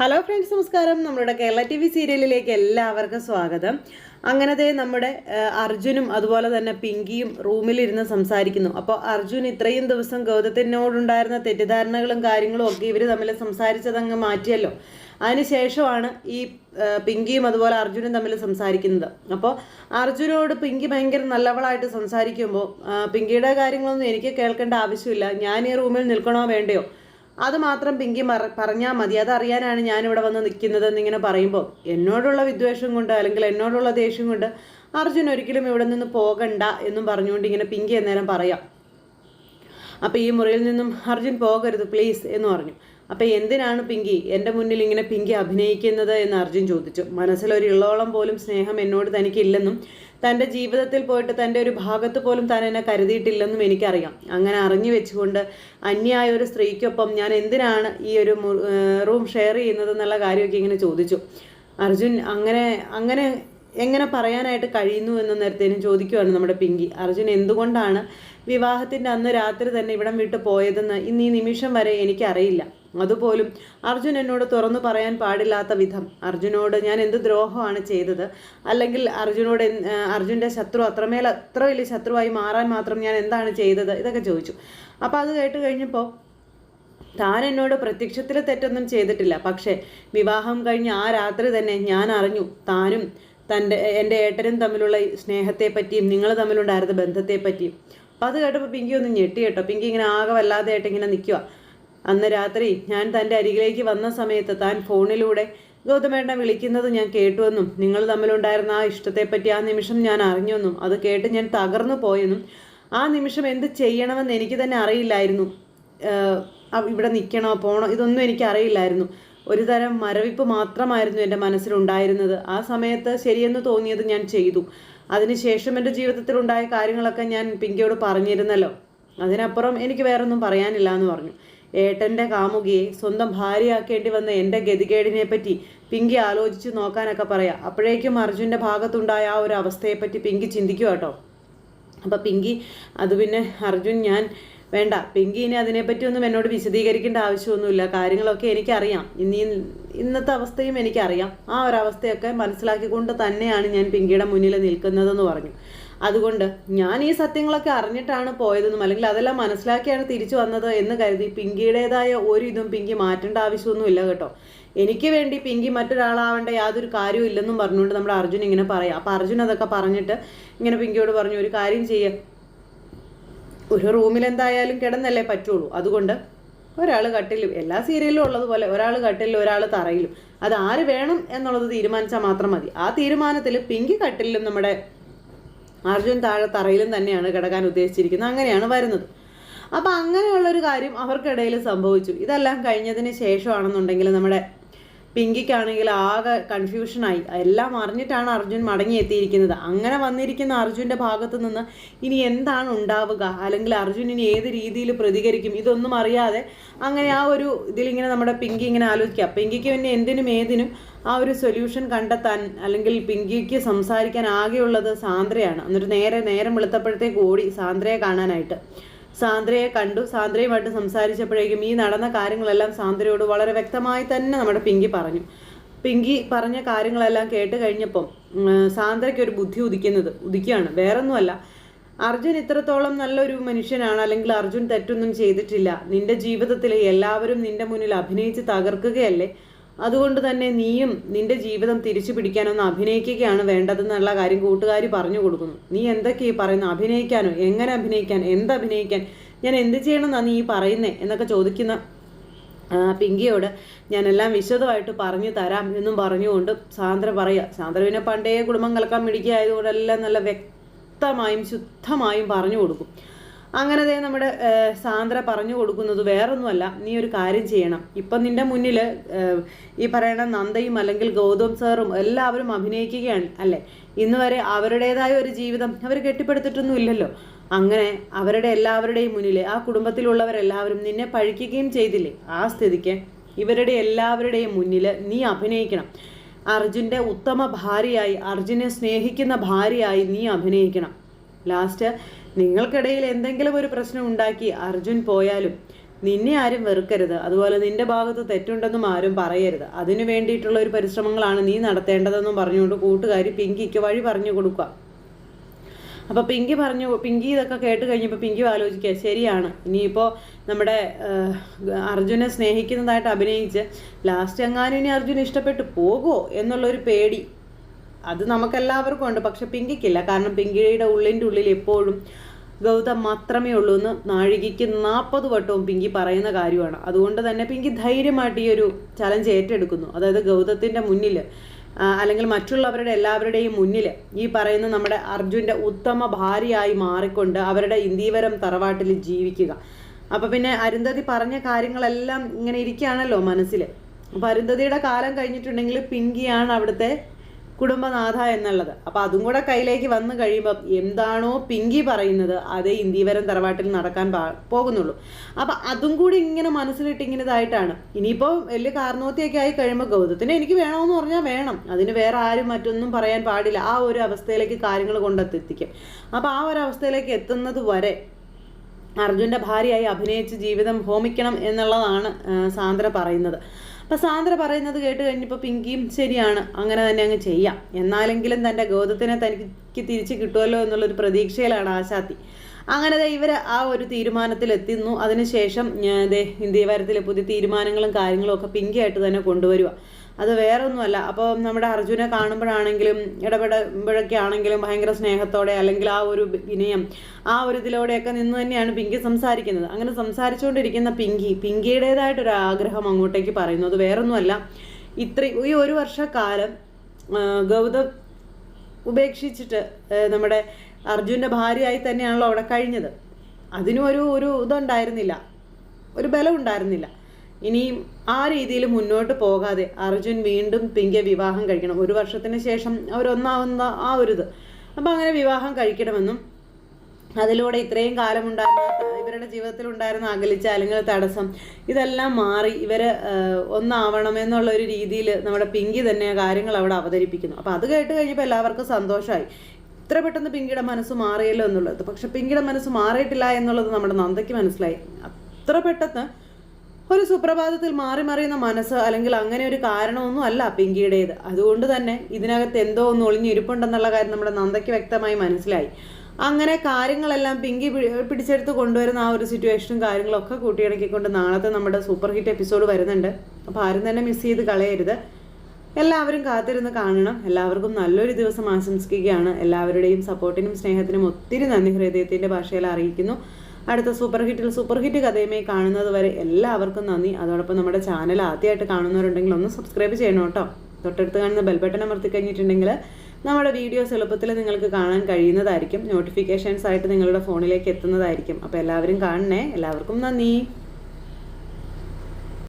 Hello friends നമസ്കാരം. നമ്മളുടെ Kerala T V സീരിയലിലേക്ക് എല്ലാവർക്കും സ്വാഗതം. അങ്ങനത്തെ നമ്മുടെ അർജുനും അതുപോലെ തന്നെ പിങ്കിയും റൂമിലിരുന്ന് സംസാരിക്കുന്നു. അപ്പോൾ അർജുൻ ഇത്രയും ദിവസം ഗൗതത്തിനോടുണ്ടായിരുന്ന തെറ്റിദ്ധാരണകളും കാര്യങ്ങളും ഒക്കെ ഇവർ തമ്മിൽ സംസാരിച്ചതങ്ങ് മാറ്റിയല്ലോ. അതിനുശേഷമാണ് ഈ പിങ്കിയും അതുപോലെ അർജുനും തമ്മിൽ സംസാരിക്കുന്നത്. അപ്പോൾ അർജുനോട് പിങ്കി ഭയങ്കര നല്ലവളായിട്ട് സംസാരിക്കുമ്പോൾ പിങ്കിയുടെ കാര്യങ്ങളൊന്നും എനിക്ക് കേൾക്കേണ്ട ആവശ്യമില്ല. ഞാൻ ഈ റൂമിൽ നിൽക്കണോ വേണ്ടയോ? അത് മാത്രം പിങ്കി മറ പറഞ്ഞാൽ മതി. അതറിയാനാണ് ഞാനിവിടെ വന്ന് നിൽക്കുന്നത് എന്നിങ്ങനെ പറയുമ്പോൾ എന്നോടുള്ള വിദ്വേഷം കൊണ്ട് അല്ലെങ്കിൽ എന്നോടുള്ള ദേഷ്യം കൊണ്ട് അർജുൻ ഒരിക്കലും ഇവിടെ നിന്ന് പോകണ്ട എന്നും പറഞ്ഞുകൊണ്ട് ഇങ്ങനെ പിങ്കി എന്നേരം പറയാം. അപ്പോൾ ഈ മുറിയിൽ നിന്നും അർജുൻ പോകരുത് പ്ലീസ് എന്ന് പറഞ്ഞു. അപ്പോൾ എന്തിനാണ് പിങ്കി എന്റെ മുന്നിൽ ഇങ്ങനെ പിങ്കി അഭിനയിക്കുന്നത് എന്ന് അർജുൻ ചോദിച്ചു. മനസ്സിലൊരു ഇള്ളോളം പോലും സ്നേഹം എന്നോട് തനിക്കില്ലെന്നും തന്റെ ജീവിതത്തിൽ പോയിട്ട് തന്റെ ഒരു ഭാഗത്ത് പോലും താൻ എന്നെ കരുതിയിട്ടില്ലെന്നും എനിക്കറിയാം. അങ്ങനെ അറിഞ്ഞു വെച്ചുകൊണ്ട് അന്യായ ഒരു സ്ത്രീക്കൊപ്പം ഞാൻ എന്തിനാണ് ഈ ഒരു റൂം ഷെയർ ചെയ്യുന്നത് എന്നുള്ള കാര്യമൊക്കെ ഇങ്ങനെ ചോദിച്ചു. അർജുൻ അങ്ങനെ അങ്ങനെ എങ്ങനെ പറയാനായിട്ട് കഴിയുന്നു എന്ന് നേരത്തേനും ചോദിക്കുവാണ് നമ്മുടെ പിങ്കി. അർജുൻ എന്തുകൊണ്ടാണ് വിവാഹത്തിന്റെ അന്ന് രാത്രി തന്നെ ഇവിടം വിട്ട് പോയതെന്ന് ഇന്ന് ഈ നിമിഷം വരെ എനിക്കറിയില്ല. അതുപോലും അർജുൻ എന്നോട് തുറന്നു പറയാൻ പാടില്ലാത്ത വിധം. അർജുനോട് ഞാൻ എന്ത് ദ്രോഹമാണ് ചെയ്തത്? അല്ലെങ്കിൽ അർജുനോട് അർജുന്റെ ശത്രു അത്രമേൽ അത്ര വലിയ ശത്രുവായി മാറാൻ മാത്രം ഞാൻ എന്താണ് ചെയ്തത്? ഇതൊക്കെ ചോദിച്ചു. അപ്പോൾ അത് കേട്ട് കഴിഞ്ഞപ്പോൾ താൻ എന്നോട് പ്രത്യക്ഷത്തിൽ തെറ്റൊന്നും ചെയ്തിട്ടില്ല. പക്ഷേ വിവാഹം കഴിഞ്ഞ് ആ രാത്രി തന്നെ ഞാൻ അറിഞ്ഞു താനും തന്റെ എന്റെ ഏട്ടനും തമ്മിലുള്ള സ്നേഹത്തെപ്പറ്റിയും നിങ്ങൾ തമ്മിലുണ്ടായിരുന്ന ബന്ധത്തെപ്പറ്റിയും. അപ്പോൾ അത് കേട്ടപ്പോൾ പിങ്കി ഒന്ന് ഞെട്ടി കേട്ടോ. പിങ്കി ഇങ്ങനെ ആകെ വല്ലാതെയായിട്ട് ഇങ്ങനെ നിൽക്കുക അന്ന് രാത്രി ഞാൻ തന്റെ അരികിലേക്ക് വന്ന സമയത്ത് താൻ ഫോണിലൂടെ ഗൗതമേട്ടനെ വിളിക്കുന്നത് ഞാൻ കേട്ടുവെന്നും നിങ്ങൾ തമ്മിലുണ്ടായിരുന്ന ആ ഇഷ്ടത്തെപ്പറ്റി ആ നിമിഷം ഞാൻ അറിഞ്ഞെന്നും അത് കേട്ട് ഞാൻ തകർന്നു പോയെന്നും ആ നിമിഷം എന്ത് ചെയ്യണമെന്ന് എനിക്ക് തന്നെ അറിയില്ലായിരുന്നു. ഇവിടെ നിൽക്കണോ പോണോ ഇതൊന്നും എനിക്ക് അറിയില്ലായിരുന്നു. ഒരു തരം മരവിപ്പ് മാത്രമായിരുന്നു എന്റെ മനസ്സിലുണ്ടായിരുന്നത്. ആ സമയത്ത് ശരിയെന്ന് തോന്നിയത് ഞാൻ ചെയ്തു. അതിനുശേഷം എന്റെ ജീവിതത്തിൽ ഉണ്ടായ കാര്യങ്ങളൊക്കെ ഞാൻ പിങ്കിയോട് പറഞ്ഞിരുന്നല്ലോ. അതിനപ്പുറം എനിക്ക് വേറൊന്നും പറയാനില്ല എന്ന് പറഞ്ഞു. ഏട്ടന്റെ കാമുകിയെ സ്വന്തം ഭാര്യയാക്കേണ്ടി വന്ന എന്റെ ഗതികേടിനെ പറ്റി പിങ്കി ആലോചിച്ച് നോക്കാനൊക്കെ പറയാം. അപ്പോഴേക്കും അർജുന്റെ ഭാഗത്തുണ്ടായ ആ ഒരു അവസ്ഥയെപ്പറ്റി പിങ്കി ചിന്തിക്കുക കേട്ടോ അപ്പോൾ പിങ്കി അത് പിന്നെ അർജുൻ ഞാൻ വേണ്ട. പിങ്കി ഇനി അതിനെപ്പറ്റി ഒന്നും എന്നോട് വിശദീകരിക്കേണ്ട ആവശ്യമൊന്നുമില്ല. കാര്യങ്ങളൊക്കെ എനിക്കറിയാം. ഇനി ഇന്നത്തെ അവസ്ഥയും എനിക്കറിയാം. ആ ഒരവസ്ഥയൊക്കെ മനസ്സിലാക്കിക്കൊണ്ട് തന്നെയാണ് ഞാൻ പിങ്കിയുടെ മുന്നിൽ നിൽക്കുന്നതെന്ന് പറഞ്ഞു. അതുകൊണ്ട് ഞാൻ ഈ സത്യങ്ങളൊക്കെ അറിഞ്ഞിട്ടാണ് പോയതെന്നും അല്ലെങ്കിൽ അതെല്ലാം മനസ്സിലാക്കിയാണ് തിരിച്ചു വന്നത് എന്ന് കരുതി പിങ്കിയുടേതായ ഒരു ഇതും പിങ്കി മാറ്റേണ്ട ആവശ്യമൊന്നുമില്ല കേട്ടോ. എനിക്ക് വേണ്ടി പിങ്കി മറ്റൊരാളാവേണ്ട യാതൊരു കാര്യവും ഇല്ലെന്നും പറഞ്ഞുകൊണ്ട് നമ്മുടെ അർജുൻ ഇങ്ങനെ പറയാം. അപ്പോൾ അർജുൻ അതൊക്കെ പറഞ്ഞിട്ട് ഇങ്ങനെ പിങ്കിയോട് പറഞ്ഞു ഒരു കാര്യം ചെയ്യ. ഒരു റൂമിൽ എന്തായാലും കിടന്നല്ലേ പറ്റുള്ളൂ. അതുകൊണ്ട് ഒരാൾ കട്ടിലും എല്ലാ സീരിയലിലും ഉള്ളതുപോലെ ഒരാൾ കട്ടിലും ഒരാൾ തറയിലും. അത് ആര് വേണം എന്നുള്ളത് തീരുമാനിച്ചാൽ മാത്രം മതി. ആ തീരുമാനത്തിൽ പിങ്കി കട്ടിലും നമ്മുടെ അർജുൻ താഴെ തറയിലും തന്നെയാണ് കിടക്കാൻ ഉദ്ദേശിച്ചിരിക്കുന്നത്. അങ്ങനെയാണ് വരുന്നത്. അപ്പം അങ്ങനെയുള്ളൊരു കാര്യം അവർക്കിടയിൽ സംഭവിച്ചു. ഇതെല്ലാം കഴിഞ്ഞതിന് ശേഷമാണെന്നുണ്ടെങ്കിൽ നമ്മുടെ പിങ്കിക്കാണെങ്കിൽ ആകെ കൺഫ്യൂഷനായി എല്ലാം അറിഞ്ഞിട്ടാണ് അർജുൻ മടങ്ങി എത്തിയിരിക്കുന്നത് അങ്ങനെ വന്നിരിക്കുന്ന അർജുന്റെ ഭാഗത്ത് നിന്ന് ഇനി എന്താണ് ഉണ്ടാവുക? അല്ലെങ്കിൽ അർജുൻ ഇനി ഏത് രീതിയിൽ പ്രതികരിക്കും? ഇതൊന്നും അറിയാതെ അങ്ങനെ ആ ഒരു ഇതിലിങ്ങനെ നമ്മുടെ പിങ്കി ഇങ്ങനെ ആലോചിക്കുക. പിങ്കിക്ക് പിന്നെ എന്തിനും ഏതിനും ആ ഒരു സൊല്യൂഷൻ കണ്ടെത്താൻ അല്ലെങ്കിൽ പിങ്കിക്ക് സംസാരിക്കാൻ ആകെയുള്ളത് സാന്ദ്രയാണ്. എന്നിട്ട് നേരെ നേരം വെളുത്തപ്പോഴത്തേക്ക് ഓടി സാന്ദ്രയെ കാണാനായിട്ട്. സാന്ദ്രയെ കണ്ടു. സാന്ദ്രയുമായിട്ട് സംസാരിച്ചപ്പോഴേക്കും ഈ നടന്ന കാര്യങ്ങളെല്ലാം സാന്ദ്രയോട് വളരെ വ്യക്തമായി തന്നെ നമ്മുടെ പിങ്കി പറഞ്ഞു. പിങ്കി പറഞ്ഞ കാര്യങ്ങളെല്ലാം കേട്ട് കഴിഞ്ഞപ്പം സാന്ദ്രയ്ക്ക് ഒരു ബുദ്ധി ഉദിക്കുന്നത് ഉദിക്കുകയാണ്. വേറൊന്നുമല്ല. അർജുൻ ഇത്രത്തോളം നല്ലൊരു മനുഷ്യനാണ് അല്ലെങ്കിൽ അർജുൻ തെറ്റൊന്നും ചെയ്തിട്ടില്ല. നിന്റെ ജീവിതത്തിലെ എല്ലാവരും നിന്റെ മുന്നിൽ അഭിനയിച്ച് തകർക്കുകയല്ലേ? അതുകൊണ്ട് തന്നെ നീയും നിന്റെ ജീവിതം തിരിച്ചു പിടിക്കാനൊന്ന് അഭിനയിക്കുകയാണ് വേണ്ടതെന്നുള്ള കാര്യം കൂട്ടുകാർ പറഞ്ഞു കൊടുക്കുന്നു. നീ എന്തൊക്കെയാ പറയുന്നത് അഭിനയിക്കാനോ? എങ്ങനെ അഭിനയിക്കാൻ? എന്ത് അഭിനയിക്കാൻ? ഞാൻ എന്ത് ചെയ്യണമെന്നാണ് നീ പറയുന്നേ? എന്നൊക്കെ ചോദിക്കുന്ന പിങ്കിയോട് ഞാനെല്ലാം വിശദമായിട്ട് പറഞ്ഞു തരാം എന്നും പറഞ്ഞുകൊണ്ട് സാന്ദ്ര പറയുക. സാന്ദ്ര പിന്നെ പണ്ടേ കുടുംബം കലക്കാൻ മിടിക്കുകയായതുകൊണ്ട് എല്ലാം നല്ല വ്യക്തമായും ശുദ്ധമായും പറഞ്ഞു കൊടുക്കും. അങ്ങനെ ദേ നമ്മുടെ സാന്ദ്ര പറഞ്ഞു കൊടുക്കുന്നത് വേറൊന്നുമല്ല. നീ ഒരു കാര്യം ചെയ്യണം. ഇപ്പൊ നിന്റെ മുന്നിൽ ഈ പറയണ നന്ദയും അല്ലെങ്കിൽ ഗൗതം സാറും എല്ലാവരും അഭിനയിക്കുകയാണ് അല്ലേ? ഇന്ന് വരെ അവരുടേതായ ഒരു ജീവിതം അവർ കെട്ടിപ്പടുത്തിട്ടൊന്നും ഇല്ലല്ലോ. അങ്ങനെ അവരുടെ എല്ലാവരുടെയും മുന്നിൽ ആ കുടുംബത്തിലുള്ളവരെല്ലാവരും നിന്നെ പഴിക്കുകയും ചെയ്തില്ലേ? ആ സ്ഥിതിക്ക് ഇവരുടെ എല്ലാവരുടെയും മുന്നിൽ നീ അഭിനയിക്കണം. അർജുന്റെ ഉത്തമ ഭാര്യയായി അർജുനെ സ്നേഹിക്കുന്ന ഭാര്യയായി നീ അഭിനയിക്കണം. ലാസ്റ്റ് നിങ്ങൾക്കിടയിൽ എന്തെങ്കിലും ഒരു പ്രശ്നം ഉണ്ടാക്കി അർജുൻ പോയാലും നിന്നെ ആരും വെറുക്കരുത്. അതുപോലെ നിന്റെ ഭാഗത്ത് തെറ്റുണ്ടെന്നും ആരും പറയരുത്. അതിനു വേണ്ടിയിട്ടുള്ള ഒരു പരിശ്രമങ്ങളാണ് നീ നടത്തേണ്ടതെന്നും പറഞ്ഞുകൊണ്ട് കൂട്ടുകാരി പിങ്കിക്ക് വഴി പറഞ്ഞു കൊടുക്കുക. അപ്പോൾ പിങ്കി പറഞ്ഞു പിങ്കി ഇതൊക്കെ കേട്ട് കഴിഞ്ഞപ്പോൾ പിങ്കി ആലോചിക്കുക ശരിയാണ്. ഇനിയിപ്പോൾ നമ്മുടെ അർജുനെ സ്നേഹിക്കുന്നതായിട്ട് അഭിനയിച്ച് ലാസ്റ്റ് എങ്ങാനും ഇനി അർജുൻ ഇഷ്ടപ്പെട്ട് പോകുമോ എന്നുള്ളൊരു പേടി അത് നമുക്കെല്ലാവർക്കും ഉണ്ട്. പക്ഷെ പിങ്കിക്കില്ല. കാരണം പിങ്കിയുടെ ഉള്ളിന്റെ ഉള്ളിൽ എപ്പോഴും ഗൗതം മാത്രമേ ഉള്ളൂ എന്ന് നാഴികയ്ക്ക് നാൽപ്പത് വട്ടവും പിങ്കി പറയുന്ന കാര്യമാണ്. അതുകൊണ്ട് തന്നെ പിങ്കി ധൈര്യമായിട്ട് ഈ ഒരു ചലഞ്ച് ഏറ്റെടുക്കുന്നു. അതായത് ഗൗതത്തിന്റെ മുന്നിൽ അല്ലെങ്കിൽ മറ്റുള്ളവരുടെ എല്ലാവരുടെയും മുന്നിൽ ഈ പറയുന്ന നമ്മുടെ അർജുന്റെ ഉത്തമ ഭാര്യയായി മാറിക്കൊണ്ട് അവരുടെ ഇന്ദീവരം തറവാട്ടിൽ ജീവിക്കുക. അപ്പോൾ പിന്നെ അരുന്ധതി പറഞ്ഞ കാര്യങ്ങളെല്ലാം ഇങ്ങനെ ഇരിക്കുകയാണല്ലോ മനസ്സിൽ. അപ്പോൾ അരുന്ധതിയുടെ കാലം കഴിഞ്ഞിട്ടുണ്ടെങ്കിൽ പിങ്കിയാണ് അവിടുത്തെ കുടുംബനാഥ എന്നുള്ളത്. അപ്പോൾ അതും കൂടെ കയ്യിലേക്ക് വന്നു കഴിയുമ്പോൾ എന്താണോ പിങ്കി പറയുന്നത് അതേ ഇന്ത്യവരം തറവാട്ടിൽ നടക്കാൻ പോകുന്നുള്ളൂ. അപ്പോൾ അതും കൂടി ഇങ്ങനെ മനസ്സിലിട്ട് ഇങ്ങനെ ഇതായിട്ടാണ് ഇനിയിപ്പോൾ വലിയ കാർന്നോത്തിയൊക്കെ ആയി കഴിയുമ്പോൾ ഗൗതത്തിന് എനിക്ക് വേണമെന്ന് പറഞ്ഞാൽ വേണം. അതിന് വേറെ ആരും മറ്റൊന്നും പറയാൻ പാടില്ല. ആ ഒരു അവസ്ഥയിലേക്ക് കാര്യങ്ങൾ കൊണ്ടെത്തിക്കും. അപ്പോൾ ആ ഒരു അവസ്ഥയിലേക്ക് എത്തുന്നത് വരെ അർജുന്റെ ഭാര്യയായി അഭിനയിച്ച് ജീവിതം ഹോമിക്കണം എന്നുള്ളതാണ് സാന്ദ്ര പറയുന്നത്. അപ്പം സാന്ദ്ര പറയുന്നത് കേട്ട് കഴിഞ്ഞപ്പോൾ പിങ്കിയും ശരിയാണ് അങ്ങനെ തന്നെ അങ്ങ് ചെയ്യാം. എന്നാലെങ്കിലും തന്റെ ഗോതത്തിനെ തനിക്ക് തിരിച്ച് കിട്ടുമല്ലോ എന്നുള്ളൊരു പ്രതീക്ഷയിലാണ് ആശാത്തി. അങ്ങനെ ഇവർ ആ ഒരു തീരുമാനത്തിൽ എത്തുന്നു അതിനുശേഷം ദേ ഇന്ത്യവാരത്തിലെ പുതിയ തീരുമാനങ്ങളും കാര്യങ്ങളും ഒക്കെ പിങ്കിയായിട്ട് തന്നെ കൊണ്ടുവരിക അത് വേറെ ഒന്നുമല്ല അപ്പോൾ നമ്മുടെ അർജുനെ കാണുമ്പോഴാണെങ്കിലും ഇടപെടുമ്പോഴൊക്കെ ആണെങ്കിലും ഭയങ്കര സ്നേഹത്തോടെ അല്ലെങ്കിൽ ആ ഒരു വിനയം ആ ഒരു ഇതിലൂടെയൊക്കെ നിന്ന് തന്നെയാണ് പിങ്കി സംസാരിക്കുന്നത്. അങ്ങനെ സംസാരിച്ചുകൊണ്ടിരിക്കുന്ന പിങ്കി പിങ്കിയുടേതായിട്ടൊരു ആഗ്രഹം അങ്ങോട്ടേക്ക് പറയുന്നു. അത് വേറൊന്നുമല്ല. ഇത്ര ഈ ഒരു വർഷക്കാലം ഗൗതം ഉപേക്ഷിച്ചിട്ട് നമ്മുടെ അർജുന്റെ ഭാര്യയായി തന്നെയാണല്ലോ അവിടെ കഴിഞ്ഞത്. അതിനും ഒരു ഒരു ഇതുണ്ടായിരുന്നില്ല. ഒരു ബലം ഉണ്ടായിരുന്നില്ല. ഇനിയും ആ രീതിയിൽ മുന്നോട്ട് പോകാതെ അർജുൻ വീണ്ടും പിങ്കെ വിവാഹം കഴിക്കണം. ഒരു വർഷത്തിന് ശേഷം അവരൊന്നാവുന്ന ആ ഒരു ഇത്. അപ്പം അങ്ങനെ വിവാഹം കഴിക്കണമെന്നും അതിലൂടെ ഇത്രയും കാലം ഉണ്ടായിരുന്ന ഇവരുടെ ജീവിതത്തിൽ ഉണ്ടായിരുന്ന അകലിച്ച അല്ലെങ്കിൽ തടസ്സം ഇതെല്ലാം മാറി ഇവർ ഒന്നാവണമെന്നുള്ള ഒരു രീതിയിൽ നമ്മുടെ പിങ്കി തന്നെ കാര്യങ്ങൾ അവിടെ അവതരിപ്പിക്കുന്നു. അപ്പോൾ അത് കേട്ട് കഴിഞ്ഞപ്പോൾ എല്ലാവർക്കും സന്തോഷമായി. ഇത്ര പെട്ടെന്ന് പിങ്കിയുടെ മനസ്സ് മാറിയല്ലോ എന്നുള്ളത്. പക്ഷെ പിങ്കിയുടെ മനസ്സ് മാറിയിട്ടില്ല എന്നുള്ളത് നമ്മുടെ നന്ദയ്ക്ക് മനസ്സിലായി. അത്ര പെട്ടെന്ന് ഒരു സുപ്രഭാതത്തിൽ മാറി മറിയുന്ന മനസ്സ് അല്ലെങ്കിൽ അങ്ങനെ ഒരു കാരണമൊന്നും അല്ല പിങ്കിയുടേത്. അതുകൊണ്ട് തന്നെ ഇതിനകത്ത് എന്തോ ഒന്ന് ഒളിഞ്ഞിരിപ്പുണ്ടെന്നുള്ള കാര്യം നമ്മുടെ നന്ദയ്ക്ക് വ്യക്തമായി മനസ്സിലായി. അങ്ങനെ കാര്യങ്ങളെല്ലാം പിങ്കി പിടിച്ചെടുത്ത് കൊണ്ടുവരുന്ന ആ ഒരു സിറ്റുവേഷനും കാര്യങ്ങളൊക്കെ കൂട്ടിയിണക്കിക്കൊണ്ട് നാളത്തെ നമ്മുടെ സൂപ്പർ ഹിറ്റ് എപ്പിസോഡ് വരുന്നുണ്ട്. അപ്പോൾ ആരും തന്നെ മിസ് ചെയ്ത് കളയരുത്. എല്ലാവരും കാത്തിരുന്ന് കാണണം. എല്ലാവർക്കും നല്ലൊരു ദിവസം ആശംസിക്കുകയാണ്. എല്ലാവരുടെയും സപ്പോർട്ടിനും സ്നേഹത്തിനും ഒത്തിരി നന്ദി. ഹൃദയത്തിന്റെ ഭാഷയിൽ അറിയിക്കുന്നു. അടുത്ത സൂപ്പർ ഹിറ്റിൽ സൂപ്പർ ഹിറ്റ് കഥയുമായി കാണുന്നത് വരെ എല്ലാവർക്കും നന്ദി. അതോടൊപ്പം നമ്മുടെ ചാനൽ ആദ്യമായിട്ട് കാണുന്നവരുണ്ടെങ്കിൽ ഒന്ന് സബ്സ്ക്രൈബ് ചെയ്യണം കേട്ടോ. തൊട്ടടുത്ത് കാണുന്ന ബെൽബട്ടൺ അമർത്തി കഴിഞ്ഞിട്ടുണ്ടെങ്കിൽ നമ്മുടെ വീഡിയോസ് എളുപ്പത്തിൽ നിങ്ങൾക്ക് കാണാൻ കഴിയുന്നതായിരിക്കും. നോട്ടിഫിക്കേഷൻസ് ആയിട്ട് നിങ്ങളുടെ ഫോണിലേക്ക് എത്തുന്നതായിരിക്കും. അപ്പോൾ എല്ലാവരും കാണണേ. എല്ലാവർക്കും നന്ദി.